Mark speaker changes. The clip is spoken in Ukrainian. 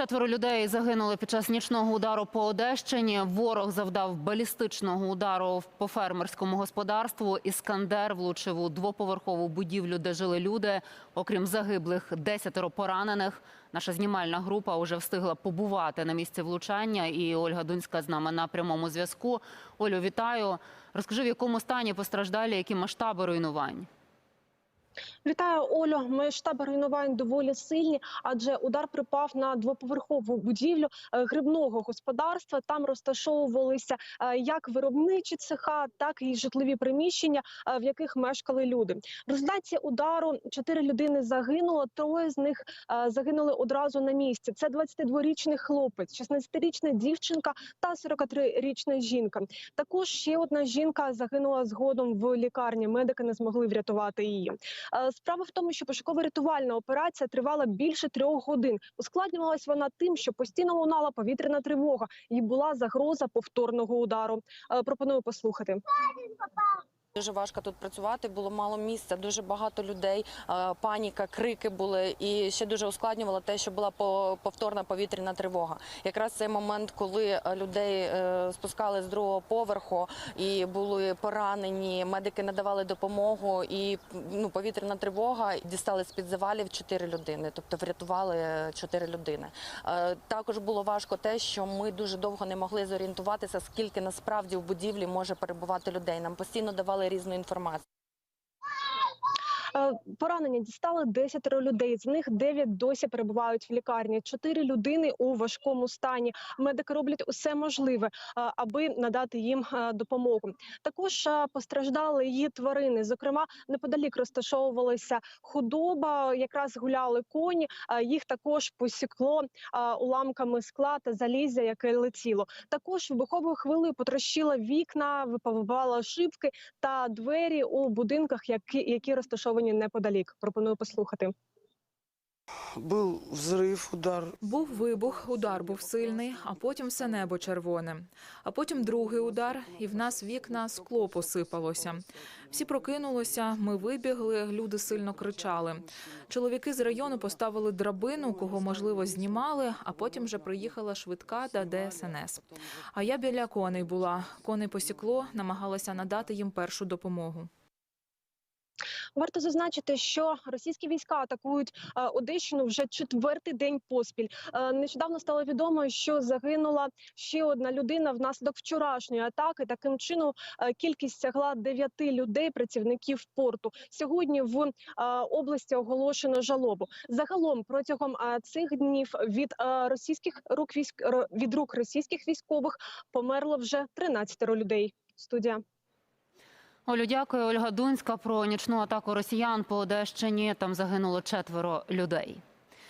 Speaker 1: Четверо людей загинули під час нічного удару по Одещині. Ворог завдав балістичного удару по фермерському господарству. Іскандер влучив у двоповерхову будівлю, де жили люди. Окрім загиблих, десятеро поранених. Наша знімальна група вже встигла побувати на місці влучання. І Ольга Дунська з нами на прямому зв'язку. Олю, вітаю. Розкажи, в якому стані постраждалі, які масштаби руйнувань.
Speaker 2: Вітаю, Олю. Масштаби руйнувань доволі сильні, адже удар припав на двоповерхову будівлю е, грибного господарства. Там розташовувалися е, як виробничі цеха, так і житлові приміщення, е, в яких мешкали люди. В результаті удару чотири людини загинуло. Троє з них загинули одразу на місці. Це 22-річний хлопець, 16-річна дівчинка та 43-річна жінка. Також ще одна жінка загинула згодом в лікарні. Медики не змогли врятувати її. Е, Справа в тому, що пошуково-рятувальна операція тривала більше трьох годин. Ускладнювалась вона тим, що постійно лунала повітряна тривога і була загроза повторного удару. Е, Пропоную послухати.
Speaker 3: Дуже важко тут працювати, було мало місця, дуже багато людей, е, паніка, крики були. І ще дуже ускладнювало те, що була по- повторна повітряна тривога. Якраз цей момент, коли е, людей е, спускали з другого поверху і були поранені, медики надавали допомогу, і ну, повітряна тривога дістали з під завалів чотири людини, тобто врятували чотири людини. Також було важко те, що ми дуже довго не могли зорієнтуватися, скільки насправді в будівлі може перебувати людей. Нам постійно давали різну інформацію.
Speaker 2: Е, Поранення дістали 10 людей. З них 9 досі перебувають в лікарні. Чотири людини у важкому стані. Медики роблять усе можливе, е, аби надати їм е, допомогу. Також постраждали її тварини. Зокрема, неподалік розташовувалася худоба. Якраз гуляли коні. Їх також посікло уламками скла та залізя, яке летіло. Також вибуховою хвилею потрощила вікна, випавала шибки та двері у будинках, які, які розташовані неподалік. Пропоную послухати.
Speaker 4: Был взрыв, удар.
Speaker 5: Був вибух, удар був сильний, а потім все небо червоне. А потім другий удар, і в нас вікна скло посипалося. Всі прокинулося, ми вибігли, люди сильно кричали. Чоловіки з району поставили драбину, кого можливо знімали, а потім вже приїхала швидка та ДСНС. А я біля коней була. Коней посікло, намагалася надати їм першу допомогу.
Speaker 2: Варто зазначити, що російські війська атакують е, Одещину вже четвертий день поспіль. Е, Нещодавно стало відомо, що загинула ще одна людина внаслідок вчорашньої атаки. Таким чином е, кількість сягла дев'яти людей, працівників порту. Сьогодні в області оголошено жалобу. Загалом протягом цих днів від російських рук військ від рук російських військових померло вже 13 людей. Студія.
Speaker 1: Олю, дякую. Ольга Дунська про нічну атаку росіян по Одещині. Там загинуло четверо людей.